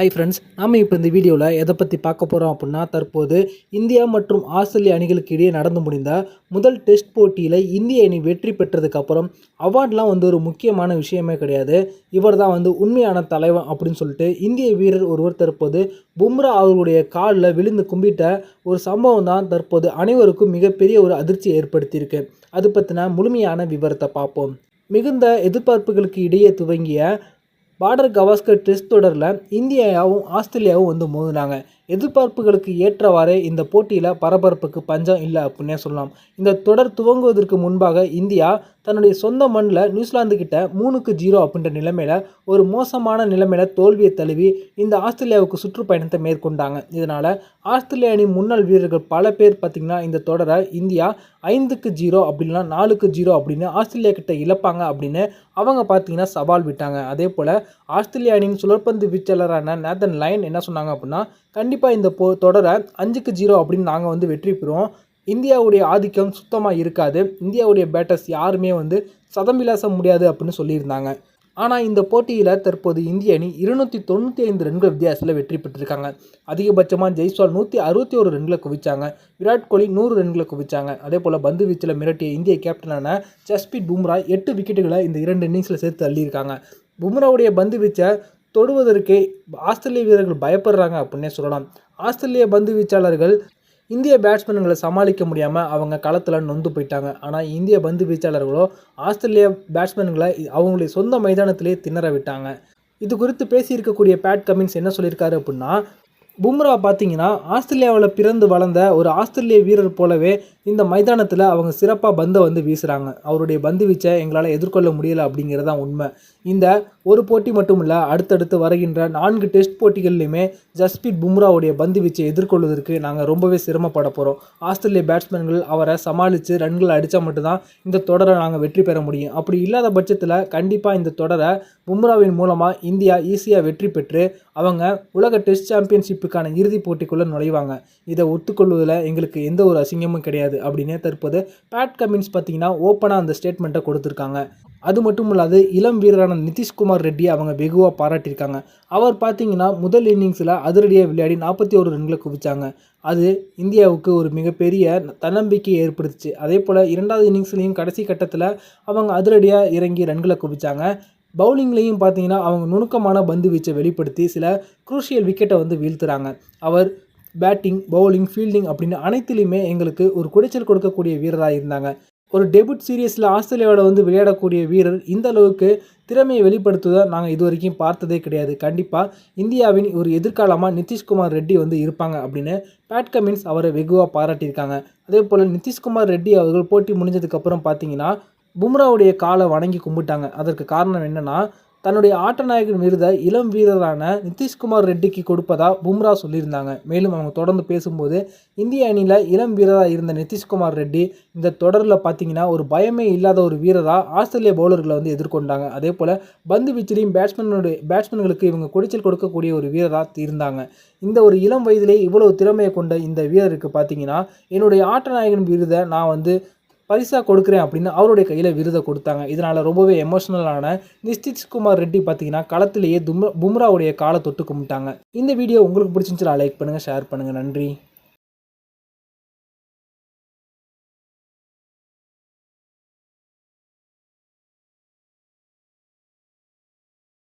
Hi friends நாம் இப்போ இந்த வீடியோவில் எதை பற்றி பார்க்க போகிறோம் அப்படின்னா தற்போது இந்தியா மற்றும் ஆஸ்திரேலிய அணிகளுக்கு இடையே நடந்து முடிந்த முதல் டெஸ்ட் போட்டியில் இந்திய அணி வெற்றி பெற்றதுக்கப்புறம் அவார்ட்லாம் வந்து ஒரு முக்கியமான விஷயமே கிடையாது. இவர் தான் வந்து உண்மையான தலைவன் அப்படின்னு சொல்லிட்டு இந்திய வீரர் ஒருவர் தற்போது பும்ரா அவர்களுடைய காலில் விழுந்து கும்பிட்ட ஒரு சம்பவம் தான் தற்போது அனைவருக்கும் மிகப்பெரிய ஒரு அதிர்ச்சி ஏற்படுத்தியிருக்கு. அது பற்றின முழுமையான விவரத்தை பார்ப்போம். மிகுந்த எதிர்பார்ப்புகளுக்கு இடையே துவங்கிய பார்டர் கவாஸ்கர் டெஸ்ட் தொடரில் இந்தியாவும் ஆஸ்திரேலியாவும் வந்து மோதினாங்க. எதிர்பார்ப்புகளுக்கு ஏற்றவாறே இந்த போட்டியில் பரபரப்புக்கு பஞ்சம் இல்லை அப்படின்னே சொல்லலாம். இந்த தொடர் துவங்குவதற்கு முன்பாக இந்தியா தன்னுடைய சொந்த மண்ணில் நியூசிலாந்து கிட்ட மூணுக்கு ஜீரோ அப்படின்ற நிலைமையில் ஒரு மோசமான நிலைமையில் தோல்வியை தழுவி இந்த ஆஸ்திரேலியாவுக்கு சுற்றுப்பயணத்தை மேற்கொண்டாங்க. இதனால் ஆஸ்திரேலிய அணி முன்னாள் வீரர்கள் பல பேர் பார்த்திங்கன்னா இந்த தொடரை இந்தியா ஐந்துக்கு ஜீரோ அப்படின்னா நாலுக்கு ஜீரோ அப்படின்னு ஆஸ்திரேலியா கிட்ட இழப்பாங்க அப்படின்னு அவங்க பார்த்தீங்கன்னா சவால் விட்டாங்க. அதே போல் ஆஸ்திரேலிய அணியின் சுழற்பந்து வீச்சாளரான நேதன் லைன் என்ன சொன்னாங்க அப்படின்னா கண்டிப்பாக இந்த போ தொடரை அஞ்சுக்கு ஜீரோ அப்படின்னு நாங்கள் வந்து வெற்றி பெறுவோம். இந்தியாவுடைய ஆதிக்கம் சுத்தமாக இருக்காது. இந்தியாவுடைய பேட்டர்ஸ் யாருமே வந்து சதம் விளாச முடியாது அப்படின்னு சொல்லியிருந்தாங்க. ஆனால் இந்த போட்டியில் தற்போது இந்திய அணி இருநூற்றி தொண்ணூற்றி ஐந்து ரன்கள் வித்தியாசத்தில் வெற்றி பெற்றிருக்காங்க. அதிகபட்சமாக ஜெய்ஸ்வால் நூற்றி அறுபத்தி ஒரு ரன்களை குவிச்சாங்க. விராட் கோலி நூறு ரன்களை குவிச்சாங்க. அதே போல் பந்து வீச்சில் மிரட்டிய இந்திய கேப்டனான ஜஸ்பீத் பும்ரா எட்டு விக்கெட்டுகளை இந்த இரண்டு இன்னிங்ஸில் சேர்த்து தள்ளியிருக்காங்க. பும்ராவுடைய பந்து வீச்சை தொடுவதற்கே ஆஸ்திரேலிய வீரர்கள் பயப்படுறாங்க அப்படின்னே சொல்லலாம். ஆஸ்திரேலிய பந்து வீச்சாளர்கள் இந்திய பேட்ஸ்மேன்களை சமாளிக்க முடியாமல் அவங்க களத்தில் நொந்து போயிட்டாங்க. ஆனால் இந்திய பந்து வீச்சாளர்களோ ஆஸ்திரேலிய பேட்ஸ்மேன்களை அவங்களுடைய சொந்த மைதானத்திலே திணற விட்டாங்க. இது குறித்து பேசியிருக்கக்கூடிய பேட் கமின்ஸ் என்ன சொல்லியிருக்காரு அப்படின்னா பும்ரா பார்த்தீங்கன்னா ஆஸ்திரேலியாவில் பிறந்து வளர்ந்த ஒரு ஆஸ்திரேலிய வீரர் போலவே இந்த மைதானத்தில் அவங்க சிறப்பாக பந்தை வந்து வீசுகிறாங்க அவருடைய பந்து வீச்சை எங்களால் எதிர்கொள்ள முடியலை அப்படிங்கிறது தான் உண்மை. இந்த ஒரு போட்டி மட்டும் இல்லை அடுத்தடுத்து வருகின்ற நான்கு டெஸ்ட் போட்டிகள்லையுமே ஜஸ்பீத் பும்ராவுடைய பந்து வீச்சை எதிர்கொள்வதற்கு நாங்கள் ரொம்பவே சிரமப்பட போகிறோம் ஆஸ்திரேலிய பேட்ஸ்மேன்கள் அவரை சமாளித்து ரன்கள் அடித்தா மட்டும்தான் இந்த தொடரை நாங்கள் வெற்றி பெற முடியும். அப்படி இல்லாத பட்சத்தில் கண்டிப்பாக இந்த தொடரை பும்ராவின் மூலமாக இந்தியா ஈஸியாக வெற்றி பெற்று அவங்க உலக டெஸ்ட் சாம்பியன்ஷிப்புக்கான இறுதிப் போட்டிக்குள்ளே நுழைவாங்க. இதை ஒத்துக்கொள்வதில் எங்களுக்கு எந்த ஒரு அசிங்கமும் கிடையாது. அப்படின்னு தற்போது பேட் கமின்ஸ் பார்த்தீங்கன்னா ஓப்பனாக அந்த ஸ்டேட்மெண்ட்டை கொடுத்துருக்காங்க. அது மட்டும் இல்லாது இளம் வீரரான நிதிஷ்குமார் ரெட்டி அவங்க வெகுவாக பாராட்டியிருக்காங்க. அவர் பார்த்தீங்கன்னா முதல் இன்னிங்ஸில் அதிரடியாக விளையாடி நாற்பத்தி ஒரு ரன்களை குவிச்சாங்க. அது இந்தியாவுக்கு ஒரு மிகப்பெரிய தன்னம்பிக்கை ஏற்படுத்துச்சு. அதே போல் இரண்டாவது இன்னிங்ஸ்லேயும் கடைசி கட்டத்தில் அவங்க அதிரடியாக இறங்கி ரன்களை குவிச்சாங்க. பவுலிங்லேயும் பார்த்தீங்கன்னா அவங்க நுணுக்கமான பந்து வீச்சை வெளிப்படுத்தி சில குரூஷியல் விக்கெட்டை வந்து வீழ்த்துறாங்க. அவர் பேட்டிங் பவுலிங் ஃபீல்டிங் அப்படின்னு அனைத்துலேயுமே எங்களுக்கு ஒரு குடைச்சல் கொடுக்கக்கூடிய வீரராக இருந்தாங்க. ஒரு டெபுட் சீரியஸில் ஆஸ்திரேலியாவோட வந்து விளையாடக்கூடிய வீரர் இந்த அளவுக்கு திறமையை வெளிப்படுத்துவதை நாங்கள் இது வரைக்கும் பார்த்ததே கிடையாது. கண்டிப்பாக இந்தியாவின் ஒரு எதிர்காலமாக நிதிஷ்குமார் ரெட்டி வந்து இருப்பாங்க அப்படின்னு பேட் கமின்ஸ் அவரை வெகுவாக பாராட்டியிருக்காங்க. அதே போல் நிதிஷ்குமார் ரெட்டி அவர்கள் போட்டி முடிஞ்சதுக்கப்புறம் பார்த்தீங்கன்னா பும்ராவுடைய காலை வணங்கி கும்பிட்டாங்க. அதற்கு காரணம் என்னென்னா தன்னுடைய ஆட்ட நாயகன் விருதை இளம் வீரரான நிதிஷ்குமார் ரெட்டிக்கு கொடுப்பதா பும்ரா சொல்லியிருந்தாங்க. மேலும் அவங்க தொடர்ந்து பேசும்போது இந்திய அணியில் இளம் வீரராக இருந்த நிதிஷ்குமார் ரெட்டி இந்த தொடரில் பார்த்தீங்கன்னா ஒரு பயமே இல்லாத ஒரு வீரராக ஆஸ்திரேலிய பவுலர்களை வந்து எதிர்கொண்டாங்க. அதே போல் பந்து வீச்சிலையும் பேட்ஸ்மேனுடைய பேட்ஸ்மேன்களுக்கு இவங்க குடிச்சல் கொடுக்கக்கூடிய ஒரு வீரராக இருந்தாங்க. இந்த ஒரு இளம் வயதிலே இவ்வளவு திறமையை கொண்ட இந்த வீரருக்கு பார்த்தீங்கன்னா என்னுடைய ஆட்ட நாயகன் விருதை நான் வந்து பரிசாக கொடுக்குறேன் அப்படின்னு அவருடைய கையில் விருதை கொடுத்தாங்க. இதனால் ரொம்பவே எமோஷனலான நிஷ்டிஷ்குமார் ரெட்டி பார்த்தீங்கன்னா களத்திலேயே தும் பும்ராவுடைய காலை தொட்டு கும்பிட்டாங்க. இந்த வீடியோ உங்களுக்கு பிடிச்சிருந்துச்சு லைக் பண்ணுங்கள் ஷேர் பண்ணுங்கள் நன்றி.